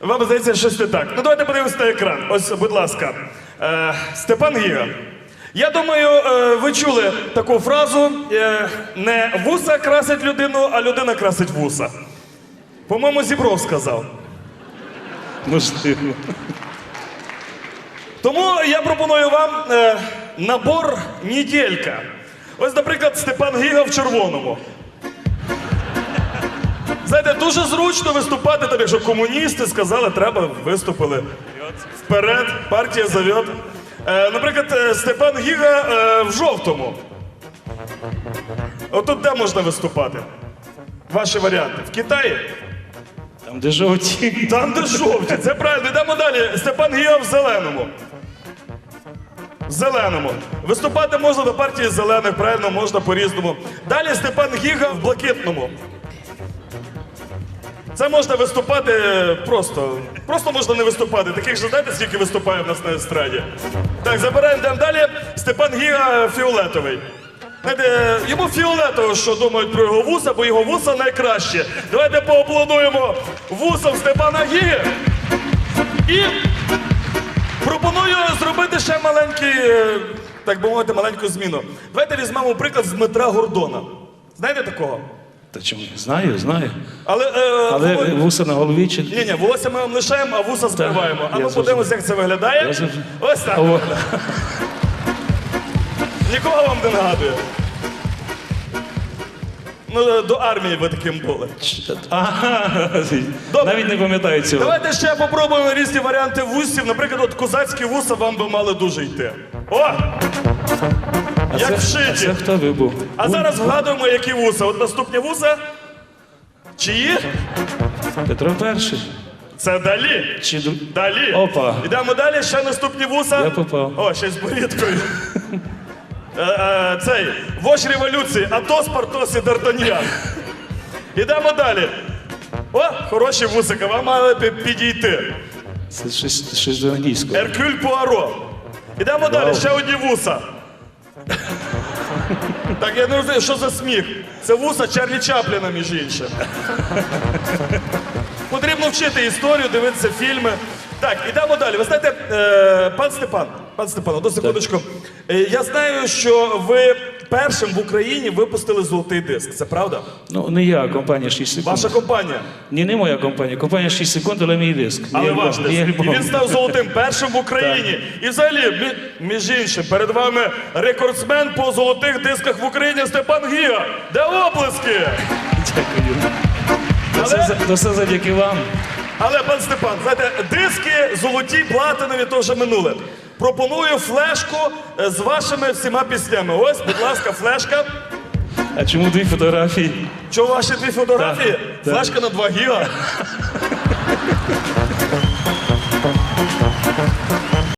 Вам здається, щось не так. Ну давайте подивимося на екран. Ось, будь ласка, е, Степан Гіга. Я думаю, е, ви чули таку фразу: е, не вуса красить людину, а людина красить вуса. По-моєму, Зібров сказав. Можливо. Тому я пропоную вам е, набор неділька. Ось, наприклад, Степан Гіга в червоному. Знаєте, дуже зручно виступати, там, якщо комуністи сказали, треба, виступили. Вперед, партія зовет. Е, наприклад, е, Степан Гіга е, в жовтому. Отут де можна виступати? Ваші варіанти. В Китаї? Там, де жовті. Там, де жовті, це правильно. Йдемо далі. Степан Гіга в зеленому. В зеленому. Виступати можна до партії зелених, правильно, можна по-різному. Далі Степан Гіга в блакитному. Це можна виступати просто. Просто можна не виступати. Таких же знаєте, скільки виступає в нас на естраді. Так, забираємо далі. Степан Гіга фіолетовий. Знаєте, йому фіолетово, що думають про його вуса, бо його вуса найкраще. Давайте поаплодуємо вусам Степана Гіги. І пропоную зробити ще маленький, е, так би мовити, маленьку зміну. Давайте візьмемо приклад з Дмитра Гордона. Знаєте такого? Та чому? Знаю, знаю. Але, е, Але воло- вуса на голові чи. ні, ні, волосся ми вам лишаємо, а вуса збиваємо. А я зрозумів. подивимося, як це виглядає. Я зрозумів. Ось так. О, Нікого вам не нагадує. Ну, до армії ви таким були. Ага. Добре. Навіть не пам'ятаю цього. Давайте ще попробуємо різні варіанти вусів. Наприклад, от козацькі вуса вам би мали дуже йти. О! А як це, вшиті. а це хто ви був? А зараз вгадуємо, які вуса. От наступні вуса. Чиї? Петро Перший. Це далі. Чи Далі. Опа. Йдемо далі, ще наступні вуса. Я попав. О, ще з борідкою. Е, е, Цей, вождь революції, Атос, Портос і Д'Артаньян. Йдемо далі. О, хороші вусика, вам мали пі- підійти. Це щось, щось до англійського. Еркюль Пуаро. Йдемо далі, ще одні вуса. Так, я не розумію, що за сміх? Це вуса Чарлі Чапліна, між іншим. Потрібно вчити історію, дивитися фільми. Так, ідемо далі. Ви знаєте, е, пан Степан, пан Степан, одну секундочку. Е, я знаю, що ви першим в Україні випустили золотий диск. Це правда? Ну, не я, а компанія 6 секунд. Ваша компанія. Ні, не моя компанія. Компанія 6 секунд, але мій диск. Але альбом, ваш диск. мій І альбом. він став золотим першим в Україні. І взагалі, мі- між іншим, перед вами рекордсмен по золотих дисках в Україні Степан Гіга. Де оплески? Дякую. Це Але- все, це все завдяки вам. Але, пан Степан, знаєте, диски золоті, платинові, то вже минуле. Пропоную флешку е, з вашими всіма піснями. Ось, будь ласка, флешка. А чому дві фотографії? Що ваші дві фотографії? Так, так. Флешка на 2 гіга.